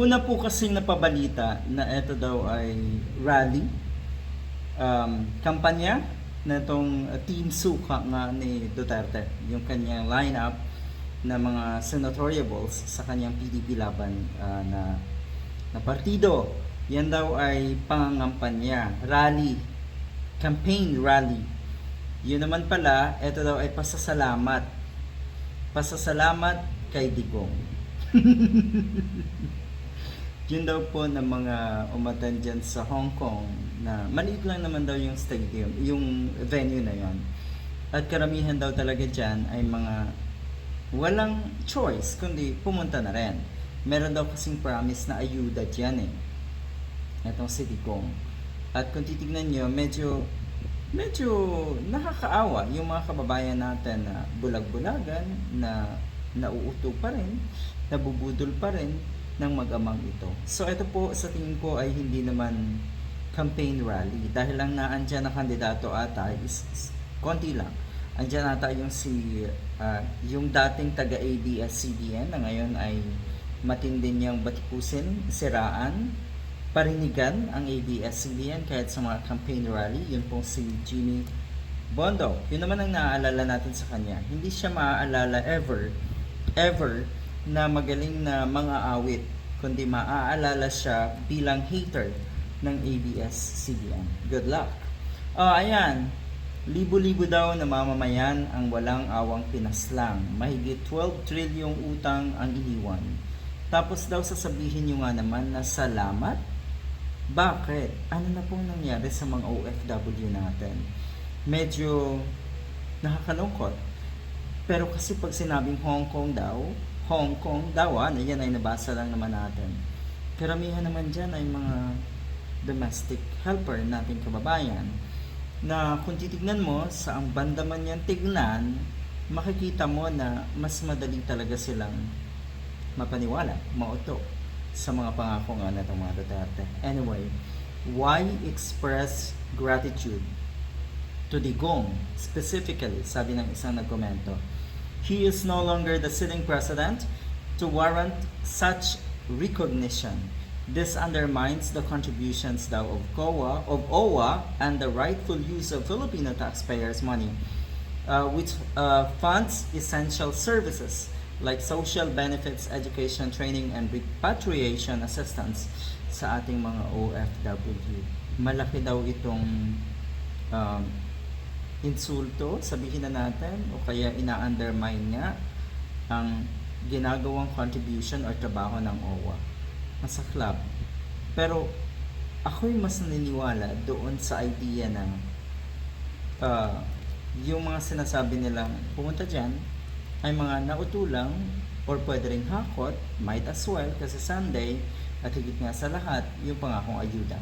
Una po kasing napabalita na ito daw ay rally, um, kampanya na itong Team Suka nga ni Duterte, yung kanyang lineup na mga senatoriables sa kanyang PDP laban uh, na, na partido. Yan daw ay pangangampanya, rally, campaign rally. Yun naman pala, ito daw ay pasasalamat. Pasasalamat kay Digong. Yun daw po ng mga umatan dyan sa Hong Kong na maliit lang naman daw yung stadium, yung venue na yon. At karamihan daw talaga dyan ay mga walang choice kundi pumunta na rin. Meron daw kasing promise na ayuda dyan eh. Itong City Kong. At kung titignan nyo, medyo medyo nakakaawa yung mga kababayan natin na bulag-bulagan, na nauuto pa rin, nabubudol pa rin ng mag-amang ito. So ito po sa tingin ko ay hindi naman campaign rally dahil lang naandyan na kandidato ata is, is konti lang. Andyan ata yung si ah, yung dating taga ABS-CBN na ngayon ay matindi niyang batikusin, siraan, parinigan ang ABS-CBN kahit sa mga campaign rally. Yun pong si Jimmy Bondo. Yun naman ang naaalala natin sa kanya. Hindi siya maaalala ever, ever na magaling na mga awit, kundi maaalala siya bilang hater ng ABS-CBN. Good luck! Ah, ayan. Libo-libo daw na mamamayan ang walang awang pinaslang. Mahigit 12 trilyong utang ang iniwan. Tapos daw sasabihin nyo nga naman na salamat? Bakit? Ano na pong nangyari sa mga OFW natin? Medyo nakakalungkot. Pero kasi pag sinabing Hong Kong daw, Hong Kong daw, ano yan ay nabasa lang naman natin. Karamihan naman dyan ay mga domestic helper nating kababayan na kung titignan mo sa ang banda man yan tignan, makikita mo na mas madali talaga silang mapaniwala, mauto sa mga pangako nga na mga Duterte. Anyway, why express gratitude to Digong specifically, sabi ng isang nagkomento. He is no longer the sitting president to warrant such recognition. This undermines the contributions daw of COA, of OWA, and the rightful use of Filipino taxpayers' money, uh, which uh, funds essential services like social benefits, education, training, and repatriation assistance sa ating mga OFW. Malaki daw itong um, insulto, sabihin na natin, o kaya ina-undermine nga ang ginagawang contribution or trabaho ng OWA. Masaklap. Pero ako'y mas naniniwala doon sa idea na uh, yung mga sinasabi nilang pumunta dyan ay mga nautulang or pwede ring hakot, might as well kasi Sunday at higit nga sa lahat yung pangakong ayuda.